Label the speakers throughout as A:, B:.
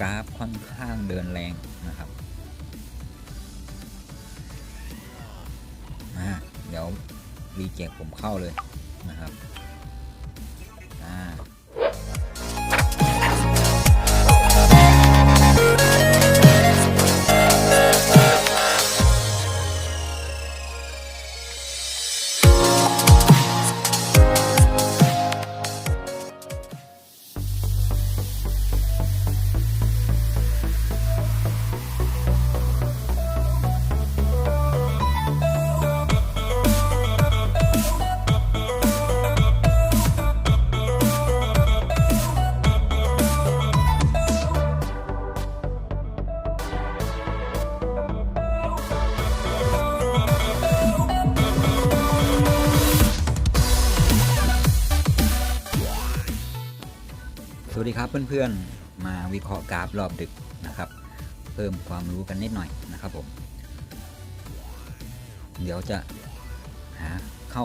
A: กราฟค่อนข้างเดินแรงนะครับอ่าเดี๋ยวรีเจ็คผมเข้าเลยนะครับ อ่า เพื่อนๆ มาวิเคราะห์กราฟรอบดึกนะครับ เพิ่มความรู้กันนิดหน่อยนะครับผม เดี๋ยวจะหาเข้า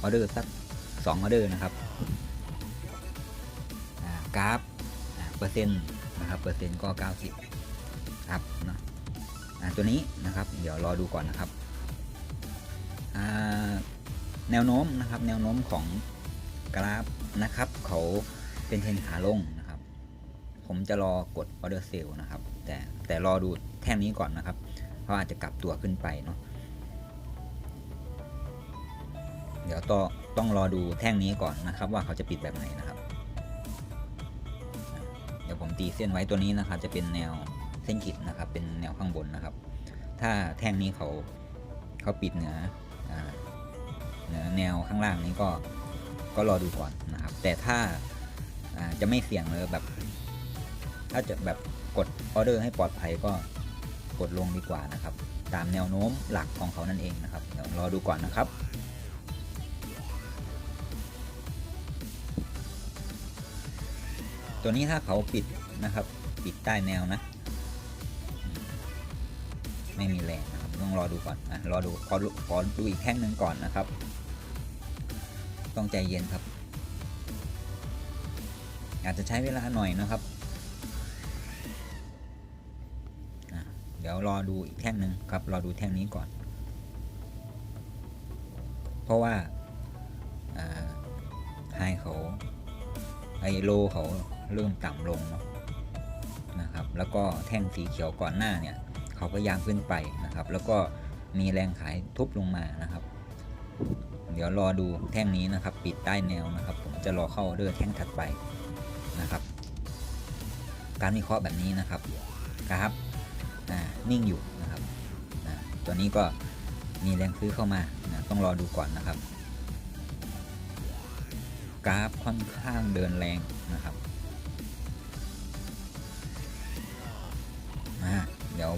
A: ออเดอร์สัก2ออเดอร์นะครับกราฟเปอร์เซ็นต์นะครับเปอร์เซ็นต์ก็ 90 ครับเนอะตัวนี้นะครับเดี๋ยวรอดูก่อนนะครับแนวโน้มนะครับแนวโน้มของกราฟนะครับเขา เป็นเทรนขาลงนะครับ ผมจะรอกดออเดอร์เซลนะครับ แต่แต่รอดูแท่งนี้ก่อนนะครับเพราะอาจจะกลับตัวขึ้นไปเนาะเดี๋ยวต้องต้องรอดูแท่งนี้ก่อนนะครับ ว่าเขาจะปิดแบบไหนนะครับ เดี๋ยวผมตีเส้นไว้ตัวนี้นะครับ จะเป็นแนวเส้นขีดนะครับ เป็นแนวข้างบนนะครับ ถ้าแท่งนี้เขาเขาปิดเหนืออเหนือแนวข้างล่างนี้ก็ก็รอดูก่อนนะครับ แต่ถ้า อ่าจะไม่เสี่ยงเลยแบบ ถ้าจะแบบกดออเดอร์ให้ปลอดภัยก็กดลงดีกว่านะครับ ตามแนวโน้มหลักของเขานั่นเองนะครับเดี๋ยวรอดูก่อนนะครับตัวนี้ถ้าเขาปิดนะครับ ปิดใต้แนวนะ ไม่มีแรงนะครับต้องรอดูก่อนอะรอดูขอขอดูอีกแท่งหนึ่งก่อนนะครับ ต้องใจเย็นครับ อาจจะใช้เวลาหน่อยนะครับ เดี๋ยวรอดูอีกแท่งหนึ่งครับ รอดูแท่งนี้ก่อน เพราะว่าไฮเขาไอโลเขาเริ่มต่ำลงเนาะนะครับ แล้วก็แท่งสีเขียวก่อนหน้าเนี่ยเขาก็ยางขึ้นไปนะครับ แล้วก็มีแรงขายทุบลงมานะครับ เดี๋ยวรอดูแท่งนี้นะครับ ปิดใต้แนวนะครับ ผมจะรอเข้าเดือแท่งถัดไป นะครับ การวิเคราะห์แบบนี้นะครับกราฟนิ่งอยู่นะครับตัวนี้ก็มีแรงซื้อเข้ามานะต้องรอดูก่อนนะครับ กราฟค่อนข้างเดินแรงนะครับเดี๋ยว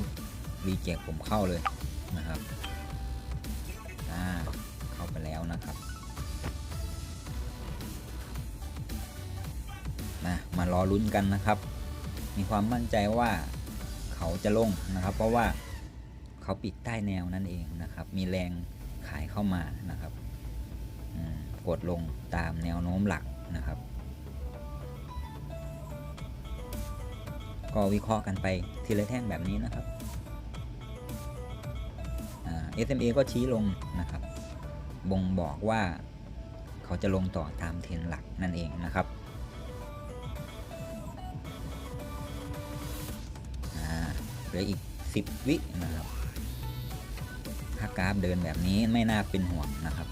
A: รีเจ็คผมเข้าเลยนะครับ อลุ้นกันนะครับ มีความมั่นใจว่าเขาจะลงนะครับ เพราะว่าเขาปิดใต้แนวนั่นเองนะครับ มีแรงขายเข้ามานะครับกดลงตามแนวโน้มหลักนะครับ ก็วิเคราะห์กันไปทีละแท่งแบบนี้นะครับ SMA ก็ชี้ลงนะครับ บ่งบอกว่าเขาจะลงต่อตามเทรนหลักนั่นเองนะครับ เหลืออีก 10 วินะครับ ถ้ากราฟเดินแบบนี้ไม่น่าเป็นห่วงนะครับ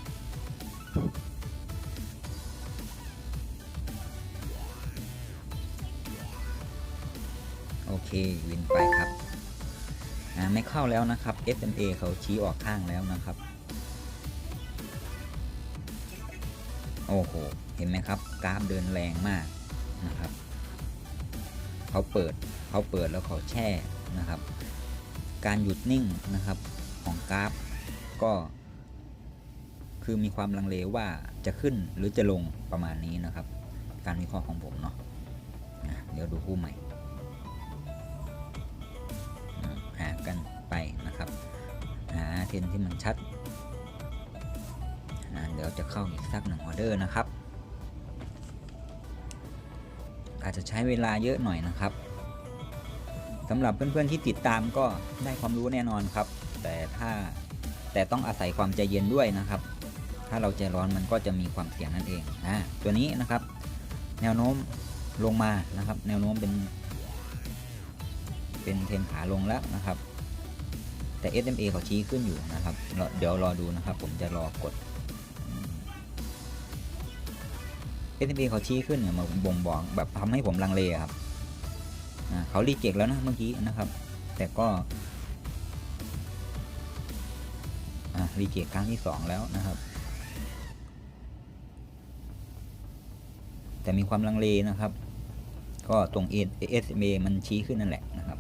A: โอเควินไปครับ ไม่เข้าแล้วนะครับ SMA เขาชี้ออกข้างแล้วนะครับ โอ้โห เห็นไหมครับ กราฟเดินแรงมากนะครับ เขาเปิดเขาเปิดแล้วเขาแช่ นะครับ การหยุดนิ่งนะครับของกราฟ ก็คือมีความลังเลว่าจะขึ้นหรือจะลงประมาณนี้นะครับ การวิเคราะห์ของผมเนาะเดี๋ยวดูคู่ใหม่อะหากันไปนะครับ หาเทนที่มันชัด เดี๋ยวจะเข้าอีกสักหนึ่งออเดอร์นะครับ อาจจะใช้เวลาเยอะหน่อยนะครับ สำหรับเพื่อนๆที่ติดตามก็ได้ความรู้แน่นอนครับ แต่ถ้าแต่ต้องอาศัยความใจเย็นด้วยนะครับ ถ้าเราใจร้อนมันก็จะมีความเสี่ยงนั่นเองอ่าตัวนี้นะครับ แนวโน้มลงมานะครับ แนวโน้มเป็น เป็นเทนขาลงแล้วนะครับ แต่ SMA เขาชี้ขึ้นอยู่นะครับ เดี๋ยวรอดูนะครับ ผมจะรอกด SMA เขาชี้ขึ้นเนี่ยมาบ่งบอกแบบทำให้ผมลังเลครับ เขารีเจ็คแล้วนะเมื่อกี้นะครับ แต่ก็รีเจ็คครั้งที่สองแล้วนะครับ แต่มีความลังเลนะครับ ก็ตรง SMA มันชี้ขึ้นนั่นแหละนะครับ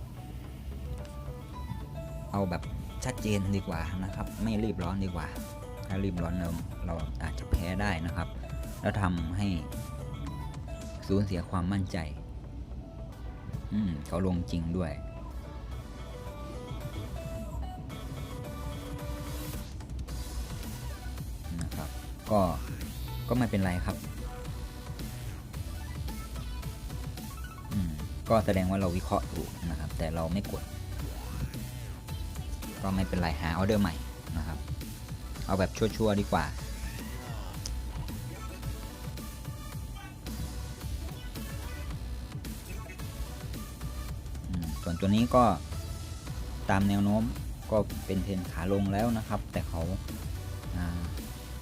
A: เอาแบบชัดเจนดีกว่านะครับ ไม่รีบร้อนดีกว่า ถ้ารีบร้อนเราเราอาจจะแพ้ได้นะครับ แล้วทำให้สูญเสียความมั่นใจ อืมเขาลงจริงด้วย นะครับ ก็ก็ไม่เป็นไรครับอืมก็แสดงว่าเราวิเคราะห์ถูกนะครับ แต่เราไม่กด ก็ไม่เป็นไรหาออเดอร์ใหม่นะครับ เอาแบบชั่วๆดีกว่า ตัวนี้ก็ตามแนวโน้มก็เป็นเทรนขาลงแล้วนะครับ แต่เขาา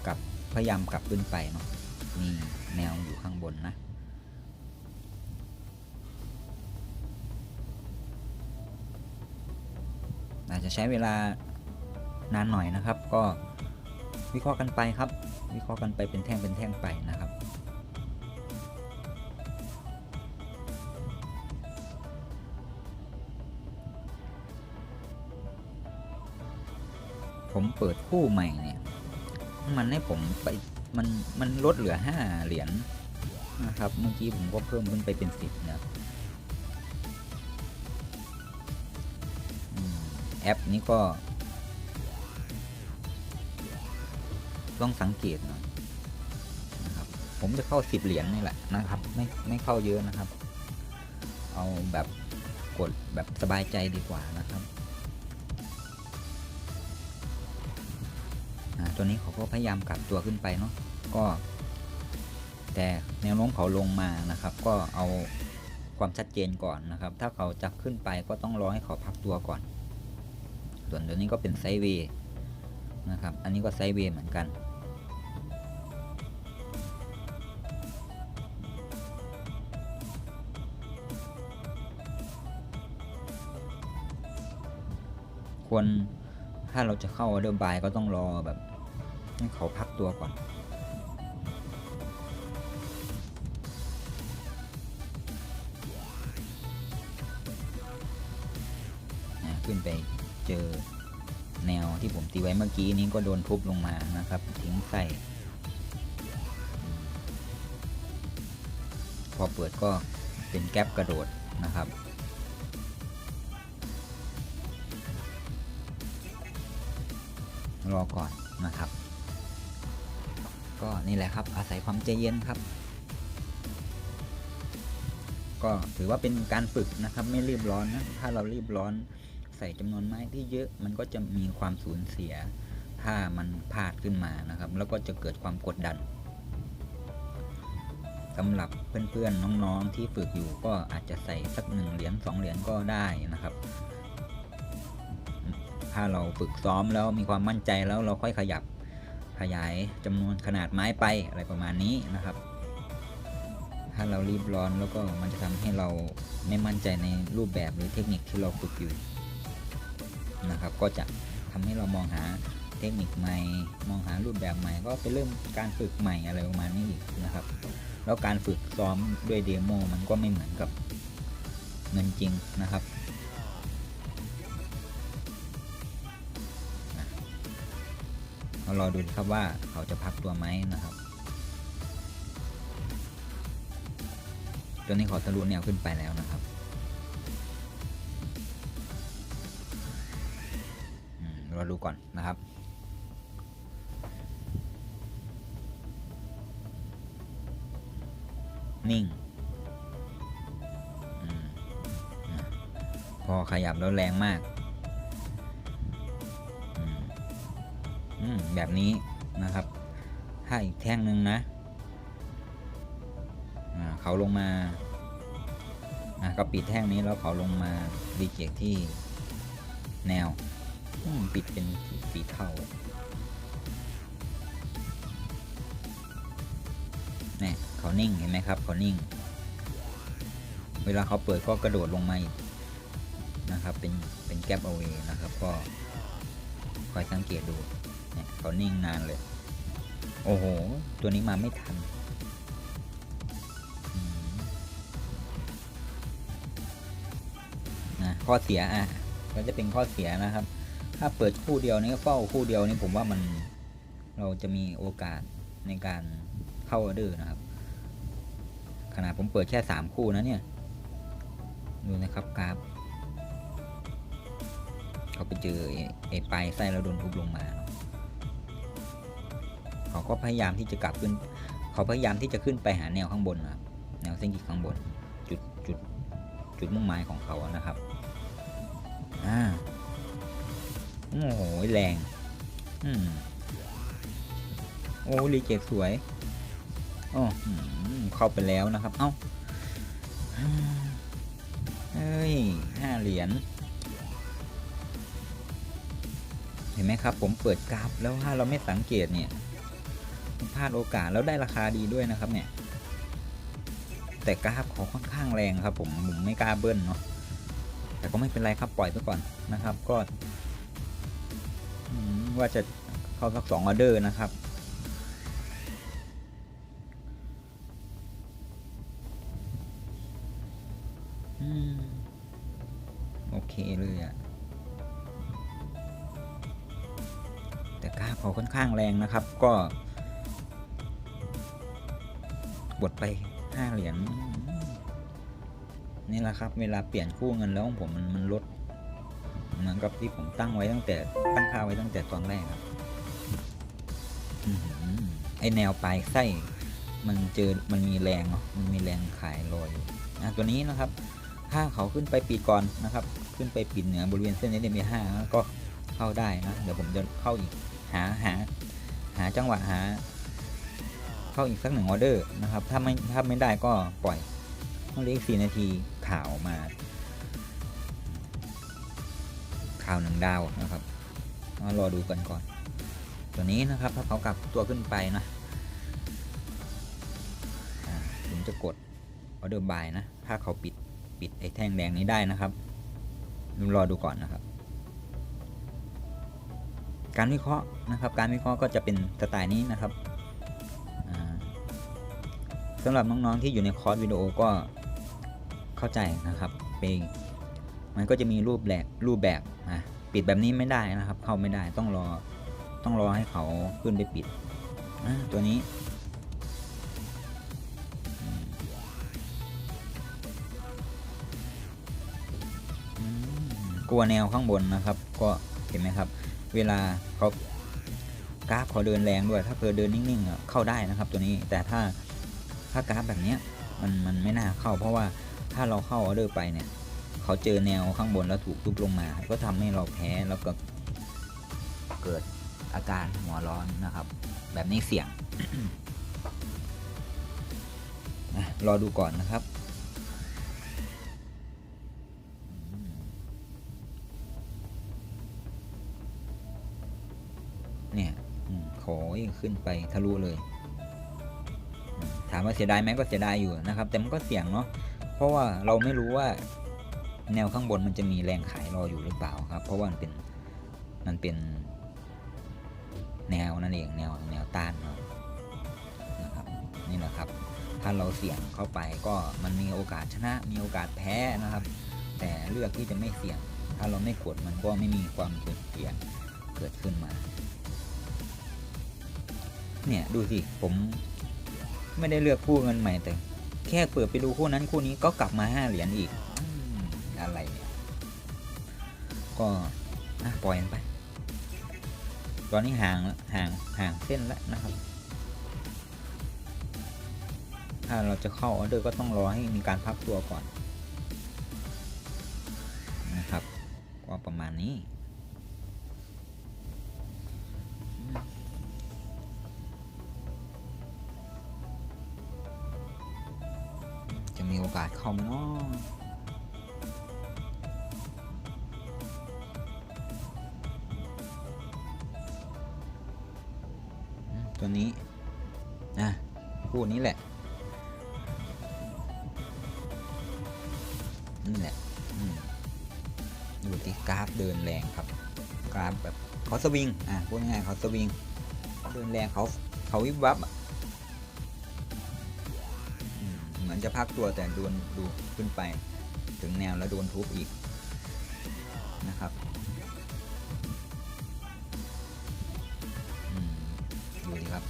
A: กลับพยายามกลับขึ้นไปเนาะมีแนวอยู่ข้างบนนะ อาจจะใช้เวลานานหน่อยนะครับ ก็วิเคราะห์กันไปครับ วิเคราะห์กันไปเป็นแท่งเป็นแท่งไปนะครับ ผมเปิดคู่ใหม่เนี่ย มันให้ผมไปมันมันลดเหลือ5เหรียญนะครับ เมื่อกี้ผมก็เพิ่มขึ้นไปเป็น10นะอแอปนี้ก็ ต้องสังเกตหน่อยนะครับ ผมจะเข้า10เหรียญนี่แหละนะครับ ไม่ไม่เข้าเยอะนะครับ เอาแบบกดแบบสบายใจดีกว่านะครับ ตัวนี้เขาก็พยายามกลับตัวขึ้นไปเนาะก็ แต่แนวโน้มเขาลงมานะครับ ก็เอาความชัดเจนก่อนนะครับ ถ้าเขาจะขึ้นไปก็ต้องรอให้เขาพักตัวก่อน ส่วนตัวนี้ก็เป็นไซเวย์นะครับ อันนี้ก็ไซเวย์เหมือนกันควรถ้าเราจะเข้าออเดอร์บายก็ต้องรอแบบ ให้เขาพักตัวก่อน ขึ้นไปเจอแนวที่ผมตีไว้เมื่อกี้นี้ก็โดนทุบลงมานะครับ ทิ้งใส่ พอเปิดก็เป็นแก๊ปกระโดดนะครับรอก่อนนะครับ ก็นี่แหละครับอาศัยความใจเย็นครับ ก็ถือว่าเป็นการฝึกนะครับ ไม่รีบร้อนนะถ้าเรารีบร้อนใส่จำนวนไม้ที่เยอะมันก็จะมีความสูญเสีย ถ้ามันพลาดขึ้นมานะครับ แล้วก็จะเกิดความกดดันสำหรับเพื่อนๆน้องๆที่ฝึกอยู่ก็อาจจะใส่สักหนึ่งเหรียญสองเหรียญก็ได้นะครับ ถ้าเราฝึกซ้อมแล้วมีความมั่นใจแล้วเราค่อยขยับ ขยายจำนวนขนาดไม้ไปอะไรประมาณนี้นะครับ ถ้าเรารีบร้อนแล้วก็มันจะทำให้เราไม่มั่นใจในรูปแบบหรือเทคนิคที่เราฝึกอยู่นะครับ ก็จะทำให้เรามองหาเทคนิคใหม่ มองหารูปแบบใหม่ ก็ไปเริ่มการฝึกใหม่อะไรประมาณนี้อีกนะครับ แล้วการฝึกซ้อมด้วยเดโมมันก็ไม่เหมือนกับเงินจริงนะครับ รารอดูครับว่าเขาจะพักตัวไหมนะครับตัวนี้เขาทะลุแนวขึ้นไปแล้วนะครับราดูก่อนนะครับนิ่งพอขยับแล้วแรงมาก แบบนี้นะครับถ้าอีกแท่งหนึ่งนะเขาลงมาก็ปิดแท่งนี้แล้วเขาลงมารีเจคที่แนวปิดเป็นสีเทาเนี่ยเขานิ่งเห็นไหมครับเขานิ่ง เวลาเขาเปิดก็กระโดดลงมาอีกนะครับเป็นเป็นแกลบเอาไว้นะครับก็คอยสังเกตดู เนี่ยเขานิ่งนานเลย โอ้โห ตัวนี้มาไม่ทัน นะ ข้อเสียอะ ก็จะเป็นข้อเสียนะครับ ถ้าเปิดคู่เดียวนี้เฝ้าคู่เดียวนี้ผมว่ามันเราจะมีโอกาสในการเข้าออเดอร์นะครับ ขนาดผมเปิดแค่สามคู่นะเนี่ย ดูนะครับกราฟเขาไปเจอไอ้ไปลายไส้แล้วโดนทุบลงมาเนอะ เขาก็พยายามที่จะกลับขึ้น เขาพยายามที่จะขึ้นไปหาแนวข้างบนนะครับ แนวเส้นขีดข้างบน จุดจุดจุดมุ่งหมายของเขานะครับ อ่า โอ้โห แรง อืม โอ้รีเจคสวยโอ้เข้าไปแล้วนะครับ เอ้า เฮ้ยห้าเหรียญเห็นไหมครับ ผมเปิดกราฟแล้วถ้าเราไม่สังเกตเนี่ย พลาดโอกาสแล้วได้ราคาดีด้วยนะครับเนี่ย แต่กราฟเขาค่อนข้างแรงครับผมผมไม่กล้าเบิ้ลเนาะแต่ก็ไม่เป็นไรครับปล่อยไปก่อนนะครับก็ว่าจะเข้าสักสองออเดอร์นะครับโอเคเลยอะแต่กราฟเขาค่อนข้างแรงนะครับ ก็ ดไปห้าเหรียญนี่แหละครับ เวลาเปลี่ยนคู่เงินแล้วของผมมันมันลด เหมือนกับที่ผมตั้งไว้ตั้งแต่ตั้งค่าไว้ตั้งแต่ตอนแรกครับไอแนวปลายไส้มันเจอมันมีแรงเนาะมันมีแรงขายรอยอยู่อะตัวนี้นะครับ ถ้าเขาขึ้นไปปิดก่อนนะครับ ขึ้นไปปิดเหนือบริเวณเส้นนี้มีห้าก็เข้าได้นะ เดี๋ยวผมจะเข้าอีกหาหา หาจังหวะหา เข้าอีกสักหนึ่งออเดอร์นะครับ ถ้าไม่ถ้าไม่ได้ก็ปล่อยต้องเรียกสี่นาทีข่าวมา ข่าวหนึ่งดาวนะครับมารอดูกันก่อน ตัวนี้นะครับถ้าเขากลับตัวขึ้นไปนะผมจะกดออเดอร์บายนะ ถ้าเขาปิดปิดไอ้แท่งแดงนี้ได้นะครับรอดูก่อนนะครับ การวิเคราะห์นะครับ การวิเคราะห์ก็จะเป็นสไตล์นี้นะครับ สำหรับน้องๆที่อยู่ในคอร์สวิดีโอก็เข้าใจนะครับเป็นมันก็จะมีรูปแบบรูปแบบนะปิดแบบนี้ไม่ได้นะครับ เข้าไม่ได้ต้องรอต้องรอให้เขาขึ้นไปปิดตัวนี้กลัวแนวข้างบนนะครับ ก็เห็นไหมครับ เวลาเขากราฟเขาเดินแรงด้วย ถ้าเกิดเดินนิ่งๆเข้าได้นะครับ ตัวนี้แต่ถ้า ถ้ากราฟแบบนี้มันมันไม่น่าเข้า เพราะว่าถ้าเราเข้าออเดอร์ไปเนี่ยเขาเจอแนวข้างบนแล้วถูกทุบลงมา ก็ทำให้เราแพ้แล้วก็เกิดอาการหัวร้อนนะครับ แบบนี้เสี่ยงรอดูก่อนนะครับเนี่ยอืมโขยขึ้นไปทะลุเลยามว่าเสียดายไหมก็เสียดายอยู่นะครับ แต่มันก็เสี่ยงเนาะเพราะว่าเราไม่รู้ว่าแนวข้างบนมันจะมีแรงขายรออยู่หรือเปล่าครับ เพราะว่ามันเป็นมันเป็นแนวนั่นเองแนวแนวต้านเนาะนะครับนี่นะครับ ถ้าเราเสี่ยงเข้าไปก็มันมีโอกาสชนะมีโอกาสแพ้นะครับ แต่เลือกที่จะไม่เสี่ยง ถ้าเราไม่กดมันก็ไม่มีความเสี่ยงเกิดขึ้นมา เนี่ยดูสิผม ไม่ได้เลือกคู่เงินใหม่แต่ แค่เปิดไปดูคู่นั้นคู่นี้ก็กลับมาห้าเหรียญอีกอะไรเนี่ยก็อะปล่อยไป ตอนนี้ห่างแล้วห่างห่างเส้นแล้วนะครับ ถ้าเราจะเข้าออเดอร์ก็ต้องรอให้มีการพักตัวก่อนนะครับ ก็ประมาณนี้ สวิง อะพูดง่ายๆเขาสวิง เดินแรงเขาเขาวิบวับเหมือนจะพักตัวแต่โดนดูขึ้นไป ถึงแนวแล้วโดนทุบอีกนะครับอืมดูดิครับ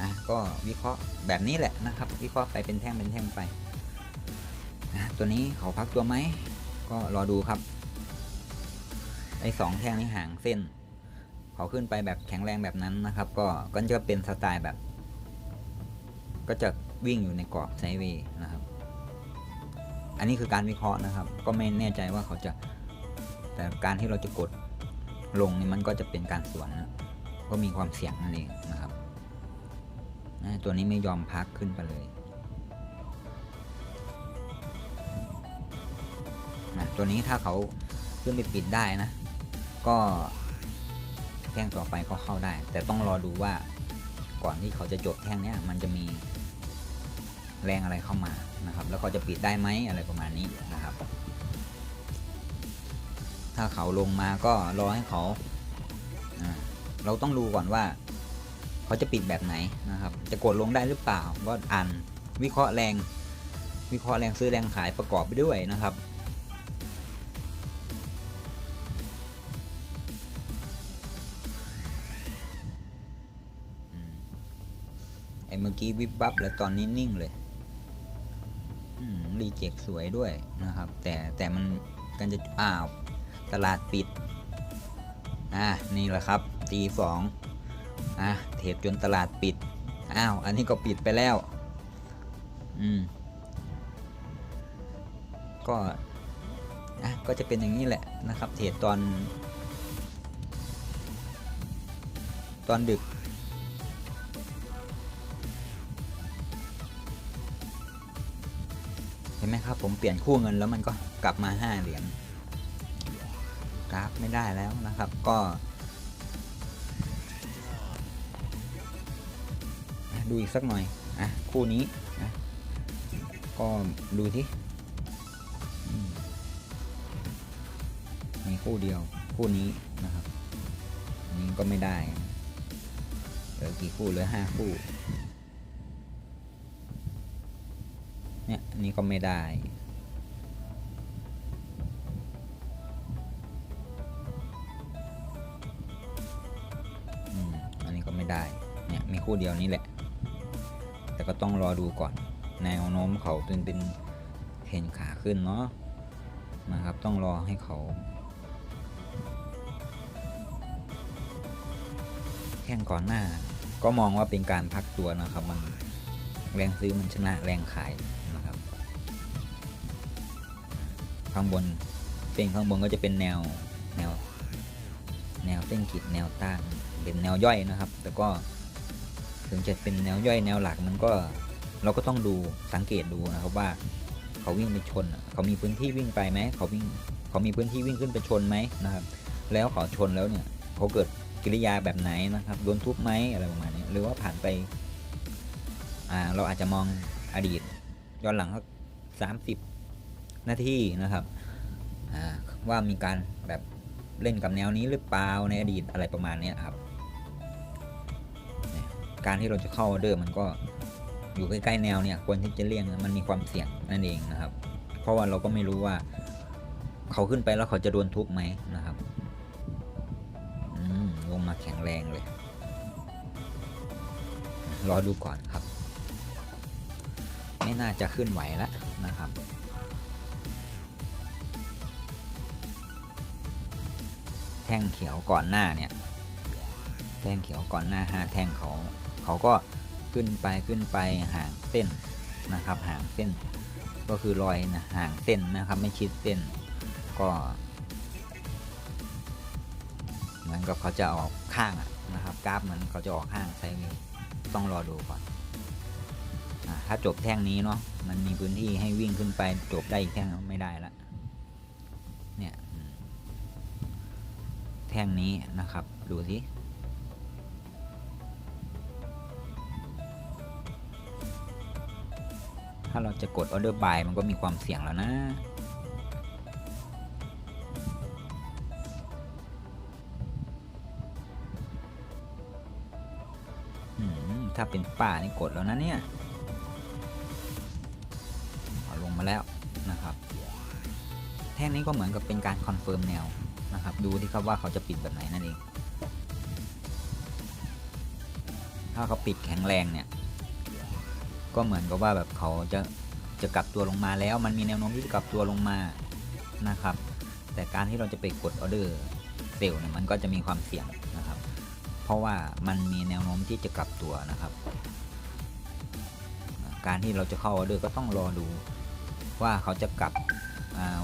A: อะก็วิเคราะห์แบบนี้แหละนะครับ วิเคราะห์ไปเป็นแท่งเป็นแท่งไป ตัวนี้เขาพักตัวไหม ก็รอดูครับ อ้สองแท่งนี้ห่างเส้นเขาขึ้นไปแบบแข็งแรงแบบนั้นนะครับ ก็ก็จะเป็นสไตล์แบบ ก็จะวิ่งอยู่ในกรอบไซเวย์นะครับ อันนี้คือการวิเคราะห์นะครับ ก็ไม่แน่ใจว่าเขาจะ แต่การที่เราจะกดลงนี่มันก็จะเป็นการสวนนะก็มีความเสี่ยงนั่นเองนะครับตัวนี้ไม่ยอมพักขึ้นไปเลยนะตัวนี้ถ้าเขาขึ้นไปปิดได้นะ ก็แท่งต่อไปก็เข้าได้ แต่ต้องรอดูว่าก่อนที่เขาจะจบแท่งเนี้ยมันจะมีแรงอะไรเข้ามานะครับ แล้วเขาจะปิดได้ไหมอะไรประมาณนี้นะครับ ถ้าเขาลงมาก็รอให้เขา เราต้องดูก่อนว่า เขาจะปิดแบบไหนนะครับ จะกดลงได้หรือเปล่าก็อ่านวิเคราะห์แรง วิเคราะห์แรงซื้อแรงขายประกอบไปด้วยนะครับ ไอ้เมื่อกี้วิบวับแล้วตอนนี้นิ่งเลยรีเจ็คสวยด้วยนะครับ แต่แต่มันกันจะอ้าวตลาดปิด อ่านี่แหละครับตีสองอะเทปจนตลาดปิด อ้าว อันนี้ก็ปิดไปแล้ว อืม ก็อะก็จะเป็นอย่างนี้แหละนะครับ เทรดตอน ตอนดึก ห็นไหมครับผมเปลี่ยนคู่เงินแล้วมันก็กลับมา 5 เหรียญกราฟไม่ได้แล้วนะครับก็ ดูอีกสักหน่อยอะคู่นี้นะก็ดูที่มีคู่เดียวคู่นี้นะครับนี้ก็ไม่ได้เหลือกี่คู่เหลือห้าคู่ เนี่ก็ไม่ได้ อันนี้ก็ไม่ได้ เนี่ยมีคู่เดียวนี้แหละ แต่ก็ต้องรอดูก่อน แนวโน้มเขาเป็นเป็นเห็นขาขึ้นเนาะ นะครับ ต้องรอให้เขา แข่งก่อนหน้า ก็มองว่าเป็นการพักตัวนะครับมันแรงซื้อมันชนะแรงขาย ข้างบนเป็นข้างบนก็จะเป็นแนวแนว แนวเส้นขีดแนวต้านเป็นแนวย่อยนะครับ แต่ก็ถึงจะเป็นแนวย่อยแนวหลักมันก็เราก็ต้องดูสังเกตดูนะครับว่าเขาวิ่งไปชน เขามีพื้นที่วิ่งไปไหมเขาวิ่งเขามีพื้นที่วิ่งขึ้นไปชนไหมนะครับ แล้วเขาชนแล้วเนี่ยเขาเกิดกิริยาแบบไหนนะครับโดนทุบไหมอะไรประมาณนี้หรือว่าผ่านไปอ่าเราอาจจะมองอดีตย้อนหลังสักสามสิบ หน้าที่นะครับว่ามีการแบบเล่นกับแนวนี้หรือเปล่าในอดีตอะไรประมาณนี้ครับ การที่เราจะเข้าออเดอร์มันก็อยู่ใกล้ๆแนวเนี่ยควรที่จะเลี่ยงมันมีความเสี่ยงนั่นเองนะครับ เพราะว่าเราก็ไม่รู้ว่า เขาขึ้นไปแล้วเขาจะโดนทุบไหมนะครับลงมาแข็งแรงเลย รอดูก่อนครับ ไม่น่าจะขึ้นไหวแล้วนะครับ แท่งเขียวก่อนหน้าเนี่ยแท่งเขียวก่อนหน้าหาแท่งเขาเขาก็ขึ้นไปขึ้นไปห่างเส้นนะครับห่างเส้น ก็คือรอยนะห่างเส้นนะครับไม่ชิดเส้นก็เหมือนกับเขาจะออกข้างนะครับกราฟเหมือนเขาจะออกข้างไซด์เวย์ต้องรอดูก่อนอถ้าจบแท่งนี้เนาะมันมีพื้นที่ให้วิ่งขึ้นไปจบได้อีกแท่งไม่ได้ละเนี่ยอืม แท่งนี้นะครับ ดูสิถ้าเราจะกดออเดอร์บายมันก็มีความเสี่ยงแล้วนะ ถ้าเป็นป่านี่กดแล้วนะเนี่ยเอาลงมาแล้วนะครับ แท่งนี้ก็เหมือนกับเป็นการคอนเฟิร์มแนว นะครับ ดูที่ครับว่าเขาจะปิดแบบไหนนั่นเอง ถ้าเขาปิดแข็งแรงเนี่ย ก็เหมือนกับว่าแบบเขาจะจะกลับตัวลงมาแล้ว มันมีแนวโน้มที่จะกลับตัวลงมานะครับ แต่การที่เราจะไปกดออเดอร์เซลล์เนี่ยมันก็จะมีความเสี่ยงนะครับ เพราะว่ามันมีแนวโน้มที่จะกลับตัวนะครับ การที่เราจะเข้าออเดอร์ก็ต้องรอดูว่าเขาจะกลับ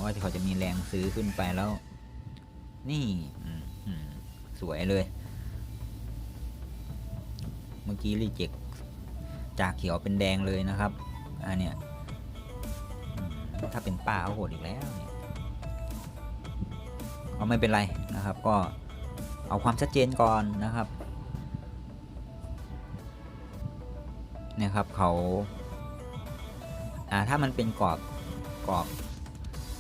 A: ว่าเขาจะมีแรงซื้อขึ้นไปแล้ว นี่สวยเลย เมื่อกี้รีเจ็คจากเขียวเป็นแดงเลยนะครับ อันเนี้ยถ้าเป็นป้าเขาโหดอีกแล้วเนี่ยเอาไม่เป็นไรนะครับ ก็เอาความชัดเจนก่อนนะครับเนี่ยครับเขาอ่าถ้ามันเป็นกรอบกรอบ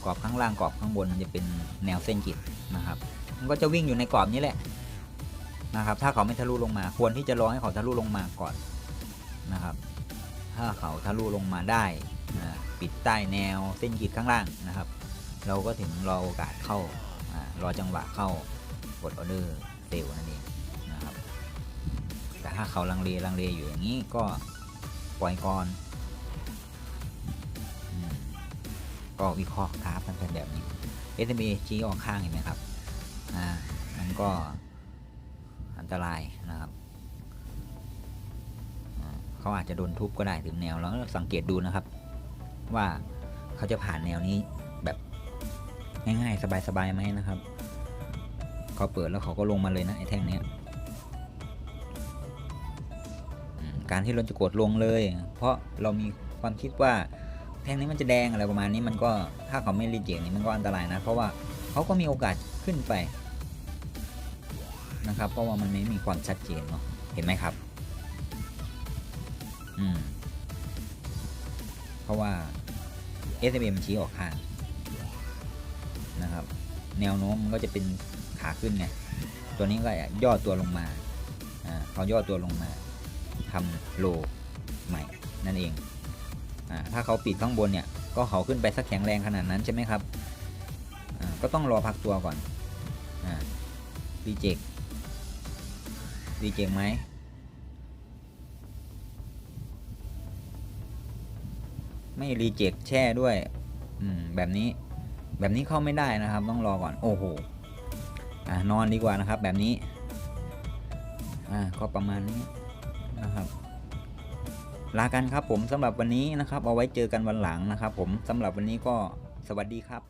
A: กรอบข้างล่างกรอบข้างบนมันจะเป็นแนวเส้นกิด นะครับ มันก็จะวิ่งอยู่ในกรอบนี้แหละนะครับ ถ้าเขาไม่ทะลุลงมา ควรที่จะรอให้เขาทะลุลงมาก่อนนะครับ ถ้าเขาทะลุลงมาได้นะปิดใต้แนวเส้นขีดข้างล่างนะครับ เราก็ถึงรอโอกาสเข้ารอจังหวะเข้ากดออเดอร์เซลล์นั่นเองนะครับ แต่ถ้าเขาลังเลลังเลอยู่อย่างนี้ก็ปล่อยก่อนก็วิเคราะห์กราฟมันเป็นแบบนี้ s m a ชี้ออกข้างเห็นไหมครับ อ่า มันก็อันตรายนะครับ เขาอาจจะโดนทุบก็ได้ถึงแนวแล้วสังเกตดูนะครับ ว่าเขาจะผ่านแนวนี้แบบง่ายๆ สบายๆไหมนะครับ เขาเปิดแล้วเขาก็ลงมาเลยนะไอ้แท่งเนี้ยการที่เราจะกดลงเลย เพราะเรามีความคิดว่า แทงนี้มันจะแดงอะไรประมาณนี้มันก็ถ้าเขาไม่รีเจ็คนี่มันก็อันตรายนะ เพราะว่าเขาก็มีโอกาสขึ้นไปนะครับ เพราะว่ามันไม่มีความชัดเจนเนาะเห็นไหมครับ อืม เพราะว่า s m มันชี้ออกข้างนะครับ แนวโน้มมันก็จะเป็นขาขึ้นไงตัวนี้ก็ย่อตัวลงมาอ่าเขาย่อตัวลงมาทำโลใหม่นั่นเอง ถ้าเขาปิดข้างบนเนี่ย ก็เขาขึ้นไปสักแข็งแรงขนาดนั้นใช่ไหมครับ ก็ต้องรอพักตัวก่อนรีเจ็ครีเจ็คไหมไม่รีเจ็คแช่ด้วยแบบนี้ แบบนี้เข้าไม่ได้นะครับ ต้องรอก่อน โอ้โหอนอนดีกว่านะครับ แบบนี้ อ่า ก็ประมาณนี้นะครับ ลากันครับผมสำหรับวันนี้นะครับ เอาไว้เจอกันวันหลังนะครับ ผมสำหรับวันนี้ก็สวัสดีครับ